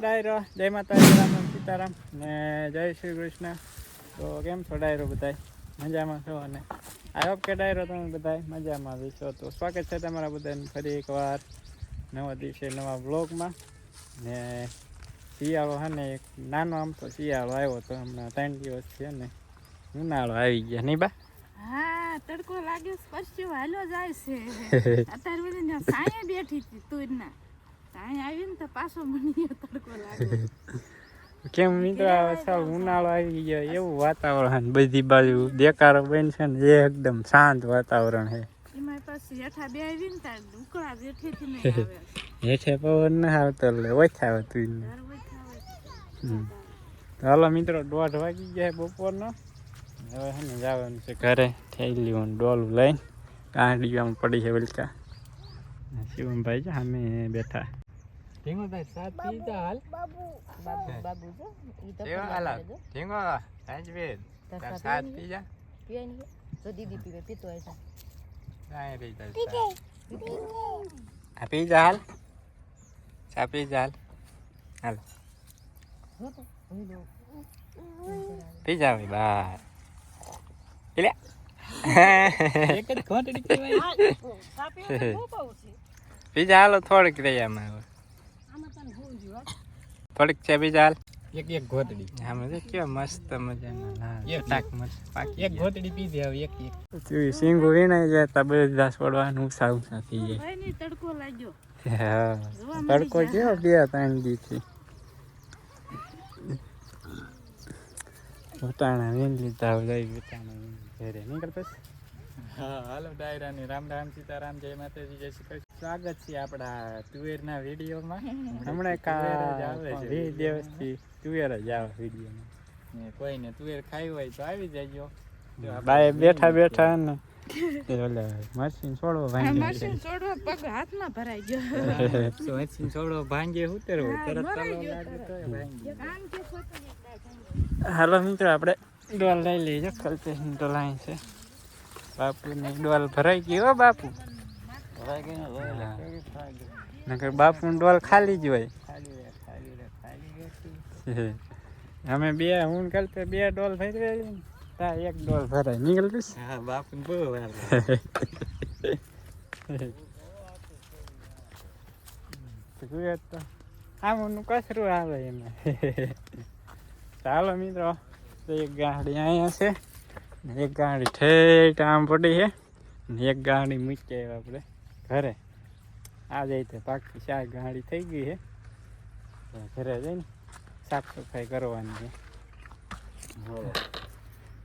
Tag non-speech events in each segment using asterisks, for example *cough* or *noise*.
ડાયરો. જય માતાજી રામ રામ સીતારામ ને જય શ્રી કૃષ્ણ. તો કેમ છો ડાયરો બધાય? મજામાં છો? અને આઈ હોપ કે ડાયરો તમે બધાય મજામાં વિશો તો સ્વાગત છે તમારા બધાને ફરી એકવાર નવા દિવસે નવા બ્લોગમાં ને શિયાળો છે ને એક નાનો આમ તો શિયાળો આવ્યો તો હમણાં ત્રણ દિવસ છે ને ઉનાળો આવી ગયા નહીં બા? હા તડકો લાગ્યો સ્પર્શ્યો હાલો જાય છે. *laughs* અત્યારે બધી સાંયે બેઠી હતી તું ના આવીને તો પાછો મને તડકો લાગ્યો કેમ મિત્રો સાવ ઉનાળો આવી ગયો એવું વાતાવરણ બધી બાજુ દેકારો બન છે ને એકદમ શાંત વાતાવરણ છે એમાં પછી હેઠા બે આવી તાર ઉકળા જેઠેથી નહીં આવે હેઠે પવન ના આવતો એટલે ઓછા હતું હાલો મિત્રો દોઢ વાગી ગયા બપોરનો હવે છે ને જવાનું છે ઘરે થેલી ડોલું લઈને ગાડીમાં પડી છે વલકા શિવમભાઈ છે અમે બેઠા. ઢીંગોભાઈ સાત પીતા હાલ. બાબુ બાબુ જો ઈ તો હાલા? ઢીંગો સાંજવેદ તાર સાત પી જા નહીં તો દીદી પીવે પીતો હોય છે. કાંઈ રહી તાર આ પી હાલ. ચા પી હાલ. હાલ. પી ભાઈ બાય. એક જ ઘોંટડી કહેવાય. બીજા હાલો થોડીક રહી આમાં હવે. થોડીક છે બીજા હાલ. એક એક ઘોટડી. આમાં જો કેવા મસ્ત મજાના. એક ચટાક મસ્ત પાકી એક ઘોટડી પી હવે એક એક. ગયા સિંગુ વીણાઈ જાય તો બધા છોડવાનું સાવ નથી જાય તડકો લાગ્યો. હા તડકો કેવો બે ત્રણ દીથી વટાણા વીણ લીધા હવે વટાણા ઘરે હા હાલો ડાયરાની રામ રામ સીતારામ જય માતાજી જય શ્રી કૃષ્ણ. સ્વાગત છે આપણા તુવેરના વિડીયોમાં. હમણાં કા વીસ દિવસથી તુવેર જ આવે વિડીયોમાં. કોઈને તુવેર ખાઈ હોય તો આવી જજો. બાય બેઠા બેઠા ને મશીન છોડવો આ ભાઈ મશીન છોડવા પગ હાથમાં ભરાઈ ગયો. મશીન છોડવો ભાંગે ઉતરવો તરત ભાંગી. હાલો મિત્રો આપણે ડોલ લઈ લઈએ કલ્પેશની ડોલ અહીં છે. બાપુની ડોલ ભરાઈ ગઈ હો, બાપુ. નકર બાપુની ડોલ ખાલી જ હોય. અમે બે, હું કલ્પે બે ડોલ ભરી તા એક ડોલ ભરાય નીકળ પીસ હા બાપુ બહુ વાર તો આમનું કચરું આવે એમાં. ચાલો મિત્રો. તો એક ગાડી અહીંયા છે ને એક ગાડી ઠેઠ આમ પડી છે ને એક ગાડી મૂકી આવ્યા આપણે ઘરે. આ જઈ તો પાકી ચાર ગાડી થઈ ગઈ છે. ઘરે જઈને સાફ સફાઈ કરવાની છે.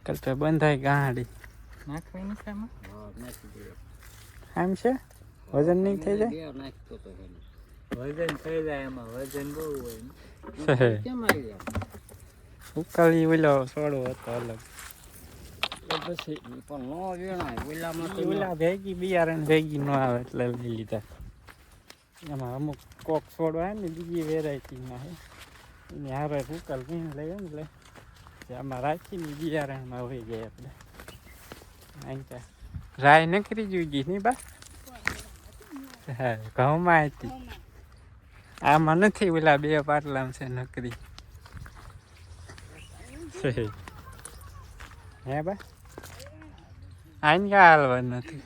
કલ્પે બંધાય ગાડી. નાખવાની છે આમાં? છે? વજન નહીં થઈ જાય? વજન થઈ જાય એમાં વજન બહુ હોય કેમ ઉકાળી ઓલો સોડો હતો અલગ. પછી પણ નો વેણાય. ઓલામાં તો ઓલા ભેગી બિયારણ ભેગી ન આવે એટલે લઈ લીધા. એમાં અમુક કોક સોડો આવે ને બીજી વેરાયટીમાં હે. એની હારે ઉકાલ પીને લઈએ ને એટલે આમાં રાખીને બિયારણમાં હોય જાય આપણે. આંચા રાય નકરી જોઈ નહીં બા. હા ઘઉંમાં હતી. આમાં નથી ઓલા બે પાટલામાં છે નકરી. હે બા? આઈને ક્યાં હાલવાનું નથી.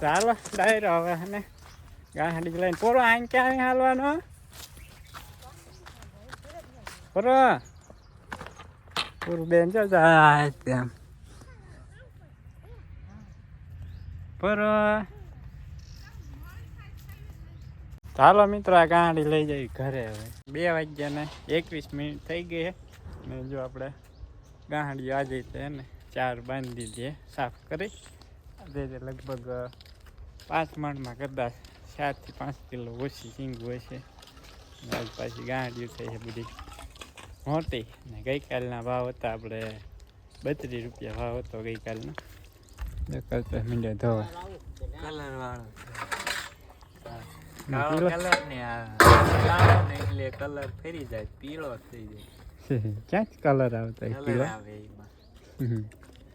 ચાલો ડાયરો હવે હને. ગાડી લઈને પોરો આઈને ક્યાં હાલવાનો? પોરો. પૂરું બેન જો જાય તેમ પોરો. ચાલો મિત્રો આ ગાડી લઈ જઈ ઘરે હવે. બે વાગ્યા ને એકવીસ મિનિટ થઈ ગઈ ને જો આપણે ગાંડી આજે તો એને ચાર બાંધી દઈએ સાફ કરી. આજે લગભગ પાંચ માણમાં કદાચ ચારથી પાંચ કિલો ઓછી સિંગ હોય છે. આજ પાછી ગાંડીઓ થઈ છે બધી. મોટી. ને ગઈકાલના ભાવ હતા આપણે બત્રીસ રૂપિયા ભાવ હતો ગઈકાલનો. ધોવા કલર વાળો. કાળો કલર ને કાળો ને એટલે કલર ફેરી જાય પીળો થઈ જાય. ક્યાંથી કલર આવતા પીળો? આવે એમાં.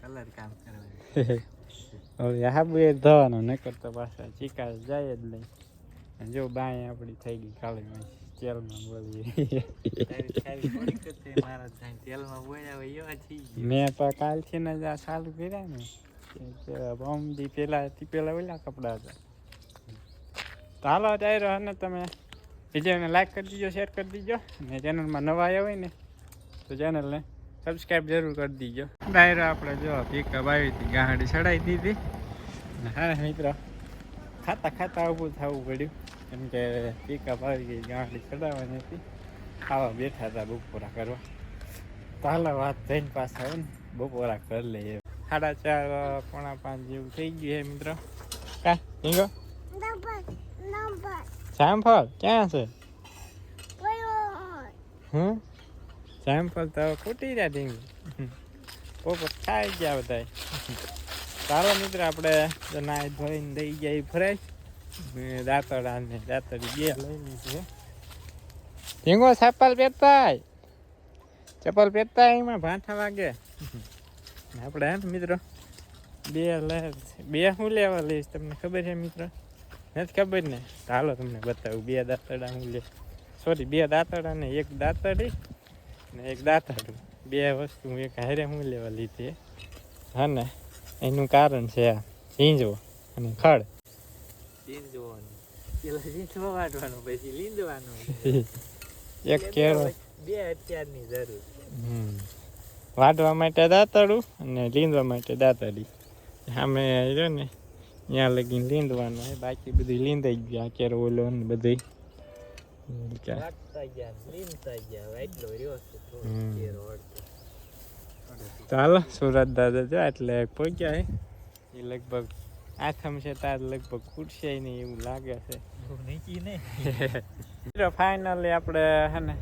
કલર કામ કરે *laughs* હવે હાબુ એ ધોવાનો ન કરતો પાછા ચીકા જાય જ નહીં. જો બાય આપણી થઈ ગઈ કાલે તેલમાં બોલી. જ મેં તો કાલથી ને જ આ ચાલુ કર્યા ને. પેલા પેલા ઓલા કપડા હતા. તો હાલો ત્યારે અને તમે વિડીયોને લાઈક કરી દીજો શેર કરી દીજો. ને ચેનલમાં નવા આવ્યા હોય ને, તો ચેનલને સબસ્ક્રાઈબ જરૂર કરી દીજો. ડાયરો આપણે જો પિકઅપ આવી હતી ગાંડી ચડાવી દીધી હા, મિત્રો, ખાતા ખાતા ઊભું થવું પડ્યું. કેમ કે પિકઅપ આવી ગઈ ગાંડી ચડાવવાની હતી. આવા બેઠા હતા બપોરા કરવા. ચાલો વાત થઈને પાછા આવે ને બપોરા કરી લઈએ. સાડા ચાર, પોણા પાંચ જેવું થઈ ગયું છે મિત્રો. કા, હિંગો? જામફળ ક્યાં છે? હમ? જામફળ તો ફૂટી રહ્યા ઢીંગ પોપો ખાઈ ગયા બધા ચાલો મિત્ર આપણે નાઈ ધોઈને દઈ ગયા ફરાય દાંતડા ને દાંતડી બે લઈ લીધી ઢીંગો ચપ્પલ પહેરતા ચપ્પલ પહેરતા એમાં ભાંઠા વાગે. આપણે મિત્રો? બે લે બે હું લેવા લઈશ તમને ખબર છે મિત્રો? નથી ખબર ને? ચાલો હાલો તમને બતાવું. બે દાંતડા હું લે. સોરી બે દાંતડા ને એક દાંતડી ને એક દાંતડું બે વસ્તુ એક હારે હું લેવા લીધી. હા ને? એનું કારણ છે આ. ઝીંઝવો અને ખડ. લીંદવાનું પેલા લીંદવા વાટવાનું પછી લીંદવાનું. *laughs* એક કેળો. બે અત્યારની જરૂર. હમ. વાટવા માટે દાંતડું અને લીંદવા માટે દાંતડી સામે રહ્યો ને. ત્યાં લગીને લીંદવાનું હોય બાકી બધી લીંદાઈ ગયું અત્યારે ઓલો ને બધું. ચાલો સુરત દાદા જો એટલે પહોંચ્યા હે. એ લગભગ આથમ છે તાર લગભગ ખૂટશે નહીં એવું લાગે છે. *laughs* ફાઇનલી આપણે હે ને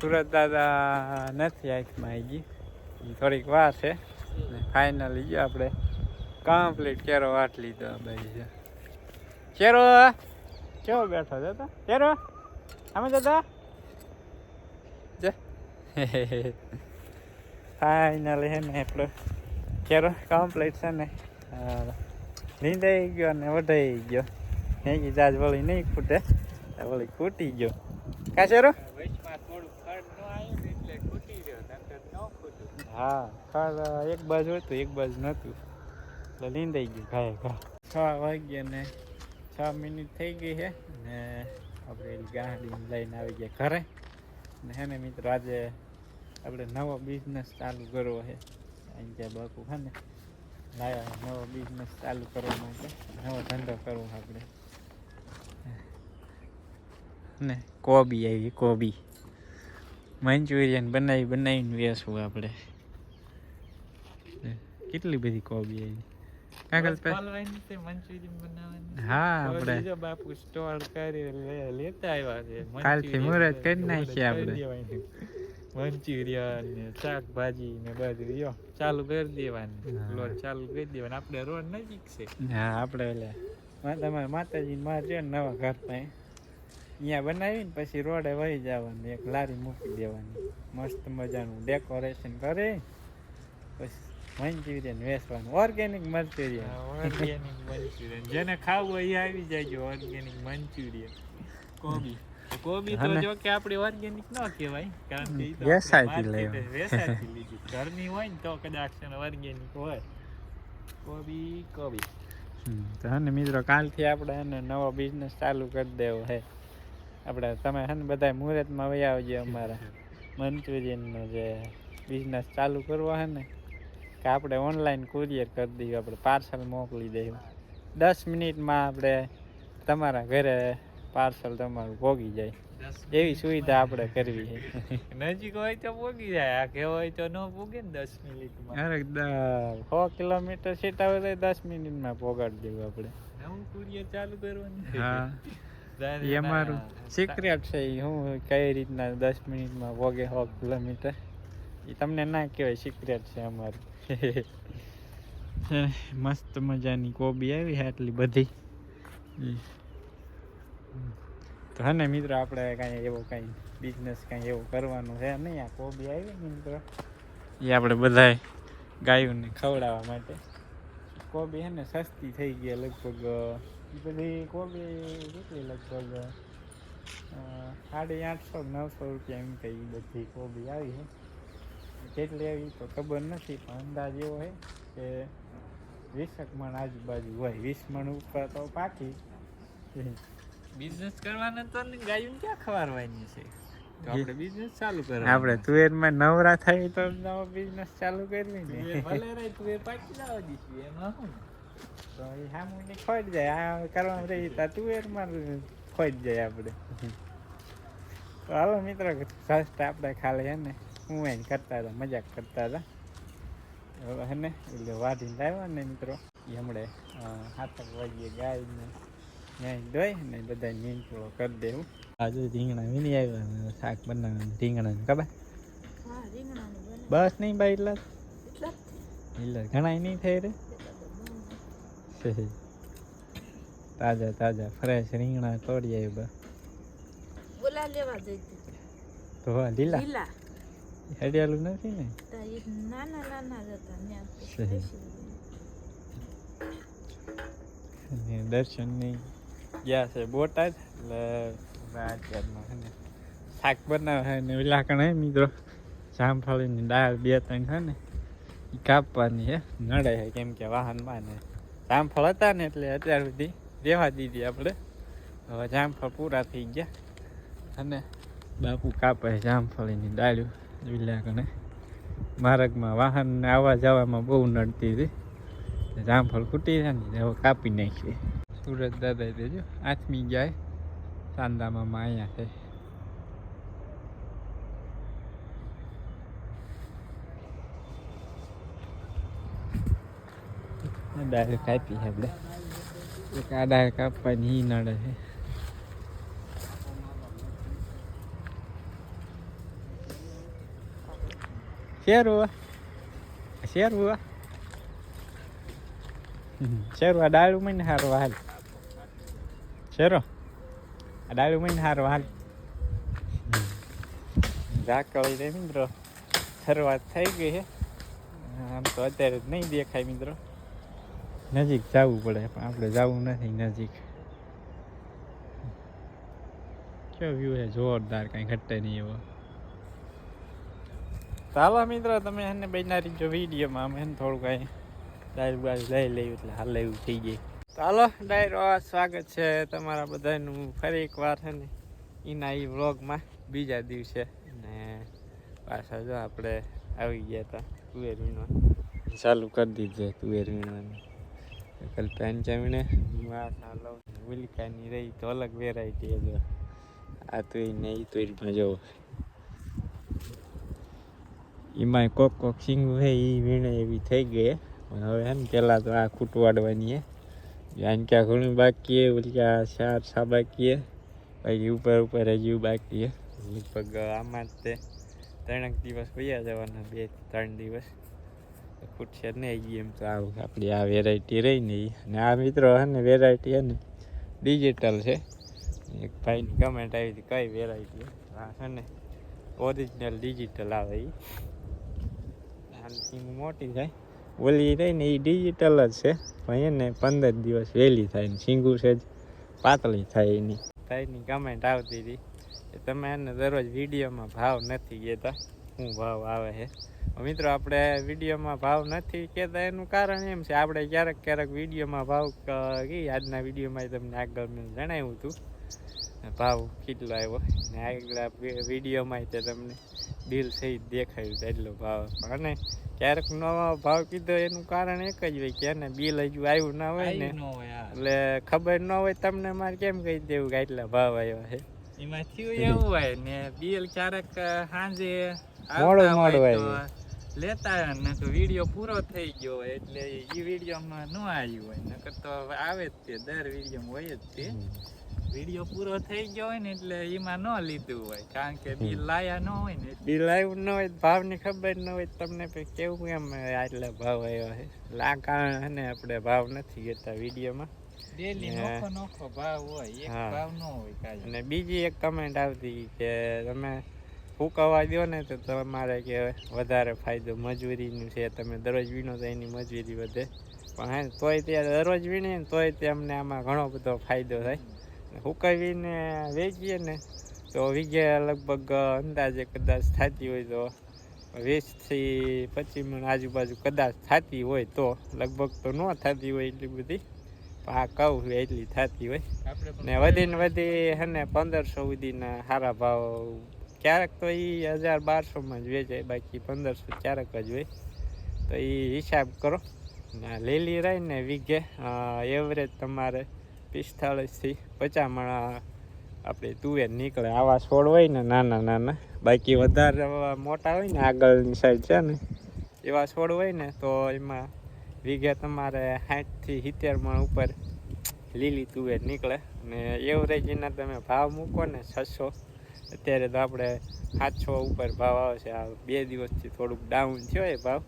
સુરત દાદા નથી આંખમાં આવી ગઈ. થોડીક વાર છે. ફાઇનલી ગયો આપણે. કમ્પ્લીટ કેરો વાટ લીધો ભાઈ જો. કેરો કેવો બેઠો છે તો? કેરો અમે દાદા જે. ફાઇનલી હે ને આપણો. કેરો કમ્પ્લીટ છે ને. નીંદાઈ ગયો ને વઢાઈ ગયો. નહીં જાજ વળી નહીં ખૂટે. વળી ખૂટી ગયો. કા ચેરો એટલે હા ખડ એક બાજુ હતું એક બાજુ નહોતું. એટલે લીંદાઈ ગયું. ઘાય ઘા છ વાગ્યા ને છ મિનિટ થઈ ગઈ છે ને આપણે એલી ગાડી લઈને આવી ગયા ઘરે. ને હે ને મિત્રો, આજે આપણે નવો બિઝનેસ ચાલુ કરવો છે. અહીંયા બાપુ છે ને, લાયા નવો બિઝનેસ ચાલુ કરવા માટે. નવો ધંધો કરવો આપણે. ને કોબી આવી, કોબી. મંચુરિયન બનાવી, બનાવીને વેચવું આપણે. કેટલી બધી કોબી આવી? કાગળ મંચુરિયન બનાવવાની. હા આપણે બીજો બાપુ સ્ટોર કરી લેતા આવ્યા છે કાલથી મુહૂર્ત કરી નાખીએ આપણે. મંચુરિયન ને શાકભાજી ને બધું યો ચાલુ કરી દેવાની. લોટ ચાલુ કરી દેવાની. આપણે રોડ નજીક છે. હા આપણે એટલે મા- તમારે માતાજી ને નવા ઘર પાસે. અહીંયા બનાવીને પછી રોડે વહી જવાનું એક લારી મૂકી દેવાની. મસ્ત મજાનું ડેકોરેશન કરે. પછી મંચુરિયન વેચવાનું ઓર્ગેનિક મંચુરિયન ઓર્ગેનિક મંચુરિયન જેને ખાવું હોય એ આવી જાય ઓર્ગેનિક મંચુરિયન કોબી. કોબી તો જો કે આપણી ઓર્ગેનિક ન કહેવાય કારણ કે ઈ તો વેસાતી એ વેચાયથી લીધી. ઘરની હોય ને તો કદાચ ઓર્ગેનિક હોય. કોબી કોબી. તો હે મિત્રો કાલથી આપણે હે નવો બિઝનેસ ચાલુ કરી દેવો હે. આપણે તમે હે ને બધા મુહૂર્તમાં વહી આવજો અમારા. *laughs* મંચુરિયનનો જે બિઝનેસ ચાલુ કરવો હે ને કે આપણે ઓનલાઈન કુરિયર કરી દઈએ આપણે પાર્સલ મોકલી દઈએ. દસ મિનિટમાં આપણે તમારા ઘરે પાર્સલ તમારું ભોગી જાય. એવી સુવિધા આપણે કરવી છે. *laughs* નજીક હોય તો ભોગી જાય આ કે હોય તો ન ભોગે ને દસ મિનિટમાં. અરે સો કિલોમીટર સીટ આવે તો દસ મિનિટમાં પોગાડી દેવું આપણે. હું કુરિયર ચાલુ કરવાનું. હા. એ અમારું સિક્રેટ છે એ હું કઈ રીતના દસ મિનિટમાં ભોગે સો કિલોમીટર. એ તમને ના કહેવાય સિક્રેટ છે અમારું. *laughs* મસ્ત મજાની કોબી આવી છે આટલી બધી. તો હે ને મિત્રો, આપણે કાંઈ એવો કાંઈ બિઝનેસ કાંઈ એવું કરવાનું છે નહીં. આ કોબી આવી ને મિત્રો. એ આપણે બધાએ ગાયોને ખવડાવવા માટે. કોબી છે ને સસ્તી થઈ ગઈ લગભગ એ બધી કોબી કેટલી લગભગ સાડી આઠસો નવસો રૂપિયા એમ કઈ બધી કોબી આવી છે. કેટલી આવી તો ખબર નથી પણ અંદાજ એવો હોય કે વીસક મણ આજુબાજુ હોય. વીસ મણ ઉપર તો પાકી. બિઝનેસ કરવાના તો ને ગાયું ક્યાં ખવારવાની છે? તો આપણે બિઝનેસ ચાલુ કરવાનું. આપણે તુવેરમાં નવરા થઈ તો નવો બિઝનેસ ચાલુ કરવી ને ભલે રહી તુવેર પાકી લાવવા દઈશું એમાં શું તો એ સામુની ખોટ જાય. આ કરવામાં રહી તા તુવેરમાં ખોટ જાય આપણે. તો હાલો મિત્રો આપણે ખાલી હે ને. હું એને કરતા હતા મજાક કરતા હતા. હવે હે ને એટલે વાઢીને લાવ્યા ને મિત્રો. હમણે હાથક વાગીએ ગાયને ન્યાય દોય ને બધા થોડો કરી દેવું. આજુ રીંગણા વીણી આવ્યા શાક બનાવવાનું રીંગણા ખબર? હા બસ નહીં ભાઈ એટલા. એટલા ઘણા નહીં થઈ રે. *laughs* તાજા તાજા ફ્રેશ રીંગણા તોડી આવ્યા બોલા લેવા જઈતી તો. લીલા? લીલા. હરિયાળું નથી ને નાના નાના જ હતા દર્શનની ગયા છે બોટાદ એટલે શાક બનાવે ને ઓલા કણે મિત્રો જામફળીની દાળ બે ત્રણ છે ને એ કાપવાની છે નડે છે કેમ કે વાહનમાં ને જામફળ હતા ને એટલે અત્યાર સુધી રહેવા દીધી આપણે હવે જામફળ પૂરા થઈ ગયા અને બાપુ કાપે જામફળીની ડાળ્યું ઓલા કણે માર્ગમાં વાહનને આવવા જવામાં બહુ નડતી હતી. જામફળ ખૂટી છે ને હવે કાપી નાખી. સુરત દાદા દેજો આથમી જાય સાંદામાં અહીંયા છે. ડાયરેક્ટ કાપી છે આપણે. એક આ ડાયરેક્ટ કાપવાની નડે છે. શેરવા. શેરવા. શેરવા ડાળું મહિને હારો હાલ. શેરો. આ ડાળું મને હારો હાલ. ઝાકળી રે મિત્રો. શરૂઆત થઈ ગઈ છે આમ તો અત્યારે જ નહીં દેખાય મિત્રો. નજીક જવું પડે, પણ આપણે જવું નથી નજીક. કેવો વ્યૂ છે? જોરદાર, કાંઈ ઘટે નહીં એવો. ચાલો મિત્રો, તમે એને બનારી જો વિડીયોમાં અમે એને થોડું કાંઈ ડાયર બાજુ લઈ લઈએ એટલે હાલ એવું થઈ જાય ચાલો ડાયરો સ્વાગત છે તમારા બધાનું ફરી એક વાર છે ને એના એ વ્લોગમાં. બીજા દિવસે ને પાછા જો આપણે આવી ગયા હતા તુવેર વીણવા ચાલુ કરી દીધું તુવેર વીણવાનું કલ પંચામીને લઉં ઉલિકાની રહી તો અલગ વેરાયટી જો આ તુઈ ને એ તુરમાં જોવો એમાં કોક કોક સિંગ છે એ વીણે એવી થઈ ગઈ પણ હવે એમ પહેલાં તો આ ખૂટવાડવાની હે. જાણ ક્યાં ઘણું બાકી હે, ઓલી સાર સા બાકી હે. બાકી ઉપર ઉપર હજી બાકી હે. લગભગ આમાં જ તે ત્રણેક દિવસ વયા જવાના, બે ત્રણ દિવસ. ખૂટશે નહીં એમ તો આવું. આપણી આ વેરાયટી રહી ને. અને આ મિત્રો હે ને વેરાયટી હે ને ડિજિટલ છે. એક ભાઈની કમેન્ટ આવી હતી, કઈ વેરાયટી આ છે ને ઓરિજિનલ ડિજિટલ આવે એ આની મોટી થાય. ઓલી રહી ને એ ડિજિટલ જ છે. પણ એને પંદર દિવસ વહેલી થાય ને સિંગુ છે જ. પાતળી થાય એની. ભાઈની કમેન્ટ આવતી હતી કે તમે એને દરરોજ વિડીયોમાં ભાવ નથી કહેતા. શું ભાવ આવે છે? મિત્રો, આપણે વિડીયોમાં ભાવ નથી કહેતા એનું કારણ એમ છે. આપણે ક્યારેક ક્યારેક વિડીયોમાં ભાવ કહીએ આજના વિડીયોમાં તમને આગળ મેં જણાવ્યું હતું. ભાવ કેટલો આવ્યો? ને આગલા વિડીયોમાં તે તમને બિલ સહિત દેખાયું હતું એટલો ભાવ. અને ક્યારેક નો ભાવ કીધો એનું કારણ એક જ હોય કે એને બિલ હજુ આવ્યું ના હોય ને આયુ ન હોય આ. એટલે ખબર ન હોય તમને મારે કેમ કહી દેવું કે આટલા ભાવ આવ્યા છે? એમાં થયું એવું હોય ને બિલ ક્યારેક સાંજે મોડું મોડું હોય લેતા ને તો વીડિયો પૂરો થઈ ગયો હોય એટલે એ વિડીયોમાં ન આવ્યું હોય નકર તો આવે જ તે દર વિડીયોમાં હોય જ તે. વીડિયો પૂરો થઈ ગયો હોય ને એટલે એમાં ન લીધું હોય. કારણ કે બિલ લાયા ન હોય ને બિલ આવ્યું ન હોય ભાવની ખબર ન હોય તમને કેવું એમ આટલા ભાવ આવ્યો છે. એટલે આ કારણે ને આપણે ભાવ નથી કહેતા વિડીયોમાં. અને બીજી એક કમેન્ટ આવતી કે તમે ફૂંકાવા દો ને તો તમારે કે વધારે ફાયદો મજૂરીનું છે. તમે દરરોજ વીણો તો એની મજૂરી વધે. પણ હે તોય તે દરરોજ વીણીએ ને તોય તે અમને આમાં ઘણો બધો ફાયદો થાય. ને હુકાવીને વેચીએ ને તો વીઘે લગભગ અંદાજે કદાચ થતી હોય તો વીસથી પચીસ મણ આજુબાજુ કદાચ થતી હોય તો લગભગ તો ન થતી હોય એટલી બધી આ કહું એટલી થતી હોય. ને વધીને વધી હે ને પંદરસો સુધીના સારા ભાવ ક્યારેક તો એ હજાર બારસોમાં જ વેચાય બાકી પંદરસો ક્યારેક જ હોય. તો એ હિસાબ કરો. ને લીલી રહી ને વીઘે એવરેજ તમારે પિસ્તાળીસથી પચાસ મણ આપણે તુવેર નીકળે. આવા છોડ હોય ને, નાના નાના. બાકી વધારે મોટા હોય ને, આગળની સાઈડ છે ને, એવા છોડ હોય ને, તો એમાં વીઘે તમારે સાઠથી સિત્તેર મણ ઉપર લીલી તુવેર નીકળે. ને એવરેજના તમે ભાવ મૂકો ને, છસો. અત્યારે તો આપણે સાતસો ઉપર ભાવ આવે છે. આ બે દિવસથી થોડુંક ડાઉન થયો એ ભાવ.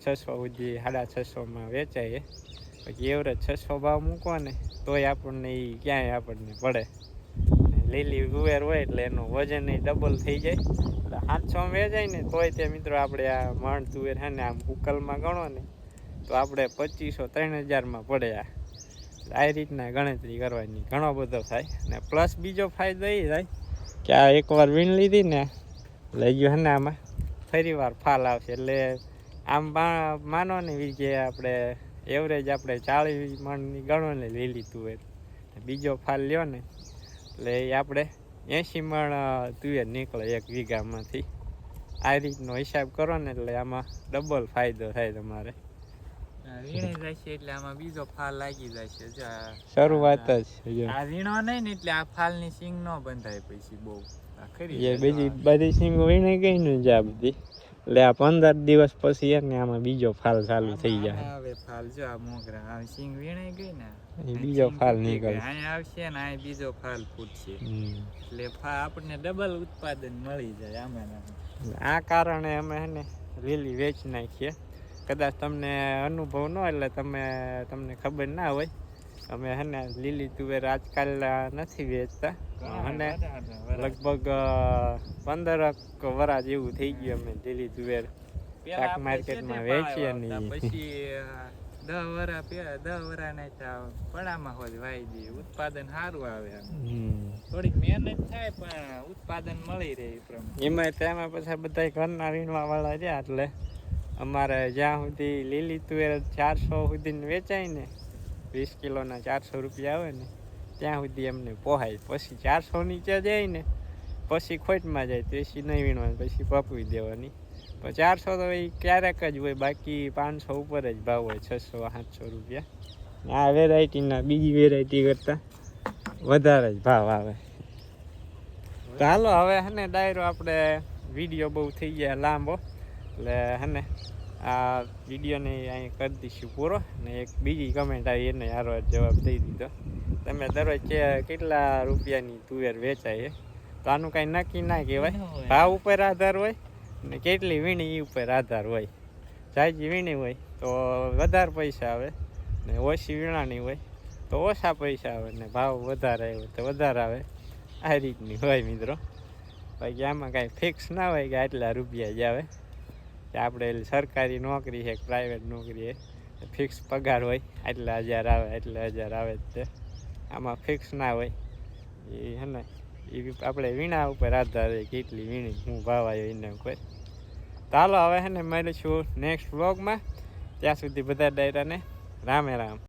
છસો સુધી સાડા છસોમાં વેચાય પછી એવરેજ છસો ભાવ મૂકો ને તોય આપણને એ ક્યાંય આપણને પડે. લીલી ગુવેર હોય એટલે એનું વજન એ ડબલ થઈ જાય. એટલે સાતસોમાં વેચાય ને તોય તે મિત્રો આપણે આ મણ તુવેર છે ને આમ ઉકલમાં ગણો ને તો આપણે પચીસો ત્રણ હજારમાં પડે આ. આ રીતના ગણતરી કરવાની ઘણો બધો થાય. ને પ્લસ બીજો ફાયદો એ થાય કે આ એકવાર વીણ લીધી ને લઈ ગયો હે ને આમાં. ફરી વાર ફાલ આવશે. એટલે આમ માનો ને વીજે આપણે એવરેજ આપણે ચાળીસ મણની ગણો ને લીલી તુવેર બીજો ફાલ લ્યો ને. એટલે એ આપણે એંશી મણ તુવેર નીકળે એક વીઘામાંથી. આ રીતનો હિસાબ કરો ને એટલે આમાં ડબલ ફાયદો થાય તમારે. એટલે આમાં બીજો ફાલ લાગી જાય છે શરૂઆત જ આ વીણો નહીં ને એટલે આ ફાલની સિંગ ન બંધાય પછી બહુ. ખરી બીજી બધી સિંગ વીણી ગઈ ને જ આ બધી. એટલે આ પંદર દિવસ પછી એને આમાં બીજો ફાલ ચાલુ થઈ જાય હવે ફાલ જો આ મોગરા આ સિંગ વીણાઈ ગઈ ને બીજો ફાલ ફૂટી નીકળે. ગઈ. આવશે ને અહીં બીજો ફાલ ફૂટશે. એટલે ફા આપણને ડબલ ઉત્પાદન મળી જાય આમાં આ કારણે અમે ને લીલી વેચી નાખીએ કદાચ તમને અનુભવ ન એટલે તમે તમને ખબર ના હોય અમે હે ને લીલી તુવેર આજકાલ નથી વેચતા. અને. લગભગ પંદર વરા જેવું થઈ ગયું અમે લીલી તુવેર. શાક માર્કેટમાં વેચીએ નહીં. પછી દહ વરા પેલા દહ વરા ને પડામાં હોય વાઈ દઈએ ઉત્પાદન સારું આવે થોડીક મહેનત થાય પણ ઉત્પાદન મળી રહે એમાં તેમાં પછી બધા ઘરના રીણવા વાળા રહ્યા એટલે અમારે જ્યાં સુધી લીલી તુવેર ચારસો સુધી વેચાય ને વીસ કિલોના ચારસો રૂપિયા આવે ને, ત્યાં સુધી એમને પોહાય. પછી ચારસો નીચે જાય ને પછી ખોટમાં જાય પછી નહીં વીણવાની, પછી પપવી દેવાની. પણ ચારસો તો એ ક્યારેક જ હોય, બાકી પાંચસો ઉપર જ ભાવ હોય, છસો, સાતસો રૂપિયા. આ વેરાયટીના બીજી વેરાયટી કરતાં વધારે જ ભાવ આવે. તો હાલો, હવે હે ને, ડાયરો આપણે વીડિયો બહુ થઈ ગયા લાંબો. એટલે હે આ વિડીયોને અહીં કરી દઈશું પૂરો. ને એક બીજી કમેન્ટ આવી એને સારો જવાબ દઈ દીધો. તમે દરરોજ કેટલા રૂપિયાની તુવેર વેચાય તો આનું કાંઈ નક્કી ના કહેવાય. ભાવ ઉપર આધાર હોય ને કેટલી વીણી એ ઉપર આધાર હોય. જાજી વીણી હોય તો વધારે પૈસા આવે ને ઓછી વીણાની હોય તો ઓછા પૈસા આવે ને ભાવ વધારે આવે તો વધારે આવે. આ રીતની હોય મિત્રો. બાકી આમાં કાંઈ ફિક્સ ના હોય કે આટલા રૂપિયા જ આવે. આપણે સરકારી નોકરી છે પ્રાઇવેટ નોકરી છે. ફિક્સ પગાર હોય, આટલા હજાર આવે, આટલા હજાર આવે જ તે. આમાં ફિક્સ ના હોય. એ હે ને, એ આપણે વીણા ઉપર આધાર કેટલી વીણી, હું ભાવ આવ્યો એને કોઈ તો હવે હે ને મળીશું નેક્સ્ટ બ્લોગમાં ત્યાં સુધી બધા ડાયરાને રામે રામ.